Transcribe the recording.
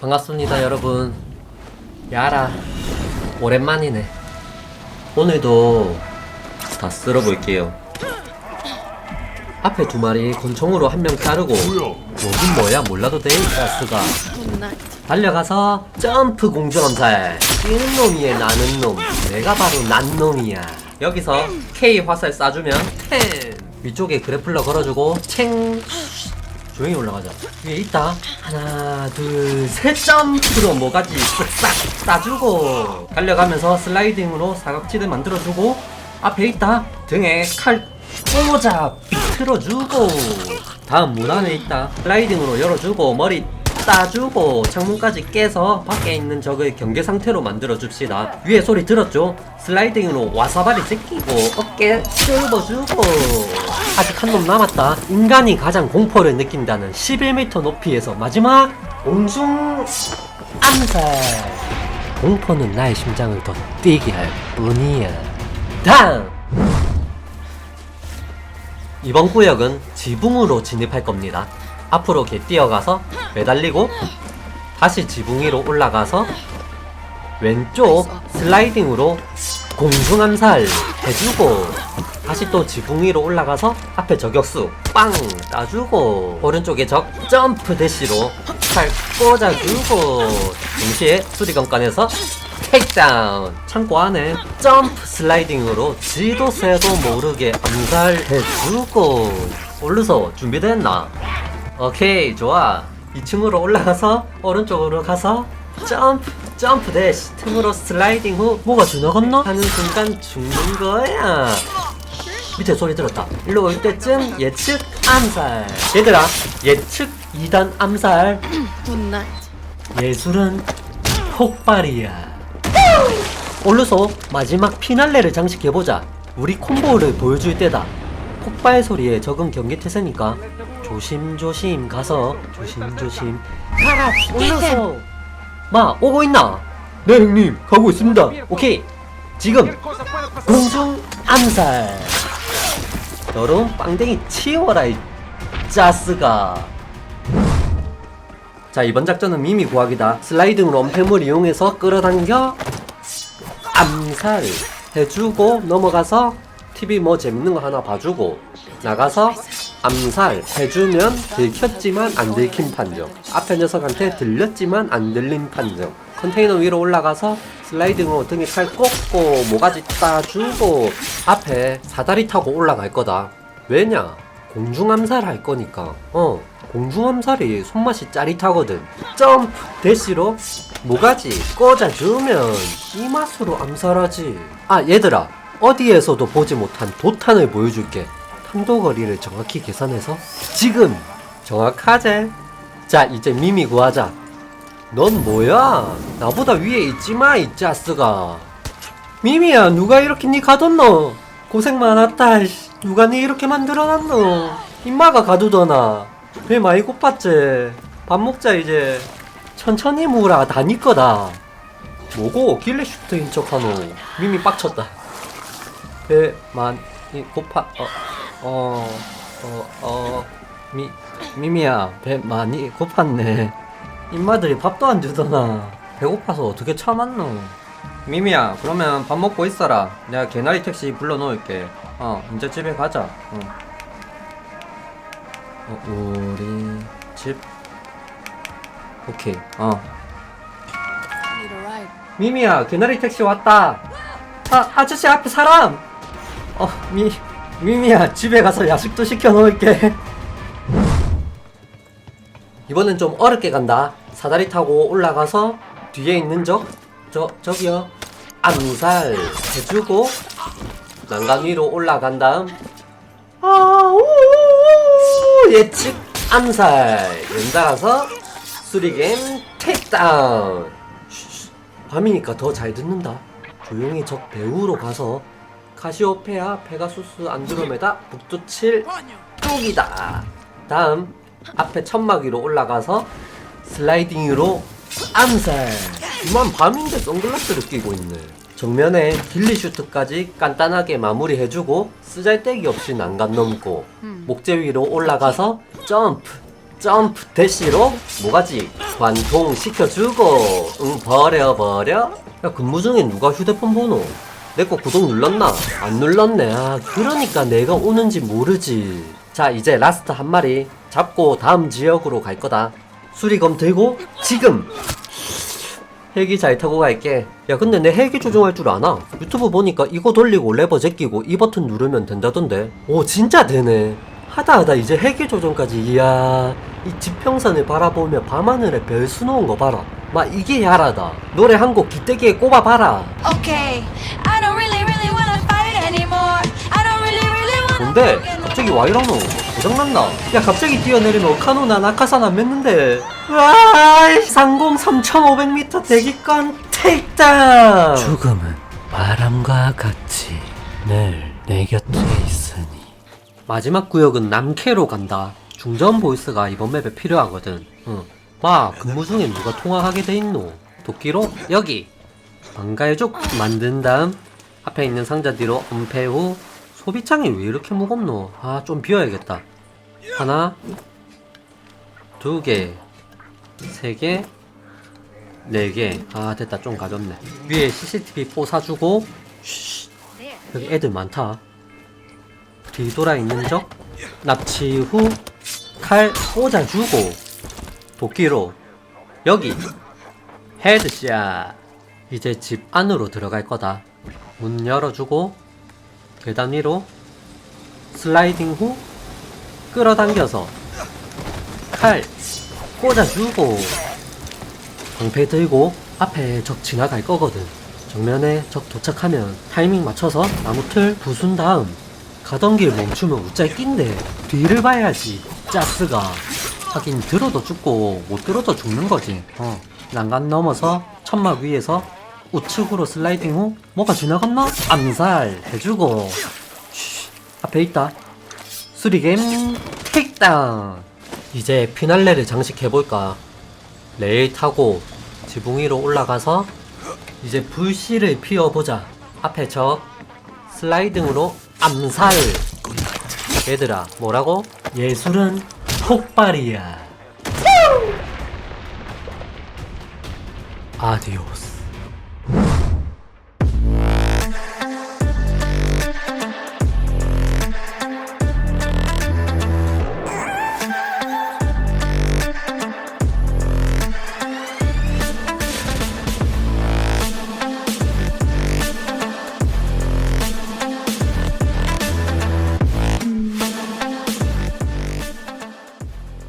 반갑습니다 여러분. 야라 오랜만이네. 오늘도 다 쓸어볼게요. 앞에 두 마리 권총으로 한 명 자르고 뭐긴 뭐야? 몰라도 돼 가스가 달려가서 점프 공주함살 뛰는 놈이에 나는 놈. 내가 바로 난 놈이야. 여기서 K 화살 쏴주면 템 위쪽에 그래플러 걸어주고 챙 조용히 올라가자. 위에 있다. 하나 둘 셋. 점프로 뭐가지 쓱싹 쏴주고 달려가면서 슬라이딩으로 사각지대 만들어주고 앞에 있다. 등에 칼 꽂아 비틀어주고 다음 문 안에 있다. 슬라이딩으로 열어주고 머리 따주고 창문까지 깨서 밖에 있는 적을 경계 상태로 만들어 줍시다. 위에 소리 들었죠? 슬라이딩으로 와사바리 제끼고 어깨 씹어주고. 아직 한 놈 남았다. 인간이 가장 공포를 느낀다는 11m 높이에서 마지막 공중 암살. 공포는 나의 심장을 더 뛰게 할 뿐이야. 다음 이번 구역은 지붕으로 진입할 겁니다. 앞으로 개 뛰어가서 매달리고 다시 지붕 위로 올라가서 왼쪽 슬라이딩으로 공중암살 해주고 다시 또 지붕 위로 올라가서 앞에 저격수 빵 따주고 오른쪽에 적 점프 대시로 칼 꽂아주고 동시에 수리건 꺼내서 테이크다운 창고 안에 점프 슬라이딩으로 지도 새도 모르게 암살해주고 올르서 준비됐나? 오케이 좋아 2층으로 올라가서 오른쪽으로 가서 점프 점프 대시 틈으로 슬라이딩 후 뭐가 지나갔나? 하는 순간 죽는 거야 밑에 소리 들었다 일로 올 때쯤 예측 암살 얘들아 예측 2단 암살 night. 예술은 폭발이야. 올르소 마지막 피날레를 장식해보자. 우리 콤보를 보여줄 때다. 폭발 소리에 적은 경계 태세니까 조심조심 가서 조심조심 가라 올르소. 마 오고 있나? 네 형님 가고 있습니다. 오케이 지금 공중 암살. 너런 빵댕이 치워라 이 짜스가. 자 이번 작전은 미미 구하기다 슬라이딩으로 엄폐물 이용해서 끌어당겨 암살 해주고 넘어가서 TV 뭐 재밌는 거 하나 봐주고 나가서 암살 해주면 들켰지만 안 들킨 판정. 앞에 녀석한테 들렸지만 안 들린 판정. 컨테이너 위로 올라가서 슬라이딩으로 등에 칼 꽂고 모가지 따주고 앞에 사다리 타고 올라갈 거다. 왜냐? 공중암살 할 거니까. 어 공중암살이 손맛이 짜릿하거든. 점프! 대시로 모가지 꽂아주면 이 맛으로 암살하지. 아 얘들아. 어디에서도 보지 못한 도탄을 보여줄게 탄도 거리를 정확히 계산해서 지금 정확하제 자 이제 미미 구하자. 넌 뭐야? 나보다 위에 있지마 이 짜스가. 미미야 누가 이렇게 니 가뒀노? 고생 많았다 씨. 누가 니 이렇게 만들어놨노? 임마가 가두더나. 배 많이 고팠지. 밥 먹자 이제. 천천히 무라 다니 거다. 뭐고 길레 슈트인 척하노. 미미 빡쳤다. 배 많 이 고파 어어 어 어 미 미미야 배 많이 고팠네. 임마들이 밥도 안 주더나. 배고파서 어떻게 참았노? 미미야 그러면 밥 먹고 있어라. 내가 개나리 택시 불러 놓을게. 어 이제 집에 가자. 어. 어, 우리 집. 오케이 어. 미미야 개나리 택시 왔다. 아 아저씨 앞에 사람 어 미 미미야 집에 가서 야식도 시켜 놓을게. 이번엔 좀 어렵게 간다. 사다리 타고 올라가서 뒤에 있는 적 저 저기요. 암살 해주고 난간 위로 올라간 다음. 아우 예측 암살. 연달아서 수리겜 택다운. 밤이니까 더 잘 듣는다. 조용히 적 배후로 가서 카시오페아, 페가수스, 안드로메다, 북두칠 뚝이다. 다음 앞에 천막 위로 올라가서 슬라이딩으로 암살. 이만 밤인데 선글라스를 끼고 있네. 정면에 딜리 슈트까지 간단하게 마무리해주고 쓰잘데기 없이 난간 넘고 목재 위로 올라가서 점프 점프 대시로 모가지 관통시켜주고 응 버려 버려 야 근무 중에 누가 휴대폰 번호 내 거 구독 눌렀나? 안 눌렀네 아 그러니까 내가 오는지 모르지 자 이제 라스트 한 마리 잡고 다음 지역으로 갈 거다 수리검 들고 지금 헬기 잘 타고 갈게. 야, 근데 내 헬기 조종할 줄 아나? 유튜브 보니까 이거 돌리고 레버 제끼고 이 버튼 누르면 된다던데. 오, 진짜 되네. 하다 하다 이제 헬기 조종까지. 이야, 이 지평선을 바라보며 밤하늘에 별 수놓은 거 봐라. 막 이게 야라다. 노래 한 곡 기대기에 꼽아봐라. Okay, don't really, 뭔데? 갑자기 와 이러노? 고장났나? 야 갑자기 뛰어내리면 카노나 안 맺는데 와 상공 3500m 대기권 테이크다운 죽음은 바람과 같이 늘 내 곁에 있으니 마지막 구역은 남캐로 간다 중전 보이스가 이번 맵에 필요하거든 응. 마 근무 중에 누가 통화하게 돼 있노? 도끼로 여기 방가해죽 만든 다음 앞에 있는 상자 뒤로 은폐 후 소비창이 왜 이렇게 무겁노? 아 좀 비워야겠다. 하나 두 개 세 개 네 개. 아 됐다. 좀 가볍네. 위에 CCTV 4 사주고 쉬, 여기 애들 많다. 뒤돌아 있는 적? 납치 후 칼 꽂아주고 도끼로. 여기. 헤드샷. 이제 집 안으로 들어갈 거다. 문 열어주고 계단 위로 슬라이딩 후 끌어당겨서 칼 꽂아주고 방패 들고 앞에 적 지나갈 거거든. 정면에 적 도착하면 타이밍 맞춰서 나무 틀 부순 다음 가던 길 멈추면 우짤 낀데 뒤를 봐야지. 짜스가 하긴 들어도 죽고 못 들어도 죽는 거지. 어 난간 넘어서 천막 위에서 우측으로 슬라이딩 후 뭐가 지나갔나? 암살 해주고. 쉬, 앞에 있다. 수리겜 테이크다운. 이제 피날레를 장식해볼까? 레일 타고 지붕 위로 올라가서 이제 불씨를 피워보자. 앞에 적 슬라이딩으로 암살. 얘들아 뭐라고? 예술은 폭발이야. 아디오스